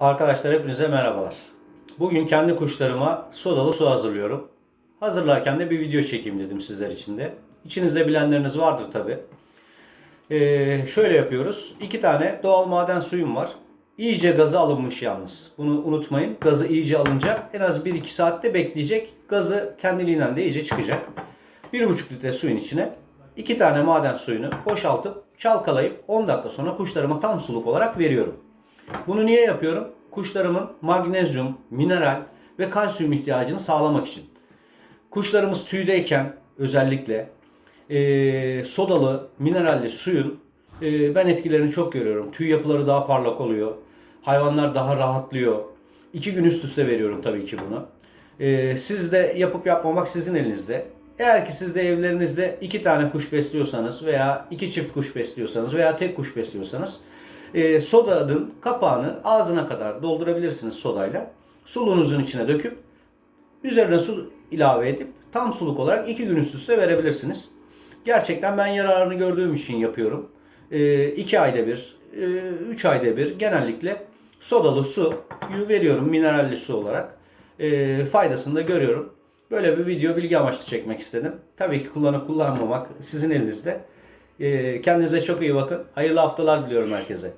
Arkadaşlar hepinize merhabalar. Bugün kendi kuşlarıma sodalı su hazırlıyorum. Hazırlarken de bir video çekeyim dedim sizler için de. İçinizde bilenleriniz vardır tabi. şöyle yapıyoruz. İki tane doğal maden suyum var. İyice gazı alınmış yalnız. Bunu unutmayın. Gazı iyice alınca en az 1-2 saatte bekleyecek. Gazı kendiliğinden de iyice çıkacak. 1,5 litre suyun içine iki tane maden suyunu boşaltıp çalkalayıp 10 dakika sonra kuşlarıma tam suluk olarak veriyorum. Bunu niye yapıyorum? Kuşlarımın magnezyum, mineral ve kalsiyum ihtiyacını sağlamak için. Kuşlarımız tüydeyken özellikle e, sodalı, mineralli suyun e, ben etkilerini çok görüyorum. Tüy yapıları daha parlak oluyor. Hayvanlar daha rahatlıyor. İki gün üst üste veriyorum tabii ki bunu. E, siz de yapıp yapmamak sizin elinizde. Eğer ki siz de evlerinizde iki tane kuş besliyorsanız veya iki çift kuş besliyorsanız veya tek kuş besliyorsanız e, sodanın kapağını ağzına kadar doldurabilirsiniz sodayla. Suluğunuzun içine döküp üzerine su ilave edip tam suluk olarak iki gün üst üste verebilirsiniz. Gerçekten ben yararını gördüğüm için yapıyorum. E, iki ayda bir, e, üç ayda bir genellikle sodalı su veriyorum mineralli su olarak. E, faydasını da görüyorum. Böyle bir video bilgi amaçlı çekmek istedim. Tabii ki kullanıp kullanmamak sizin elinizde. Kendinize çok iyi bakın. Hayırlı haftalar diliyorum herkese.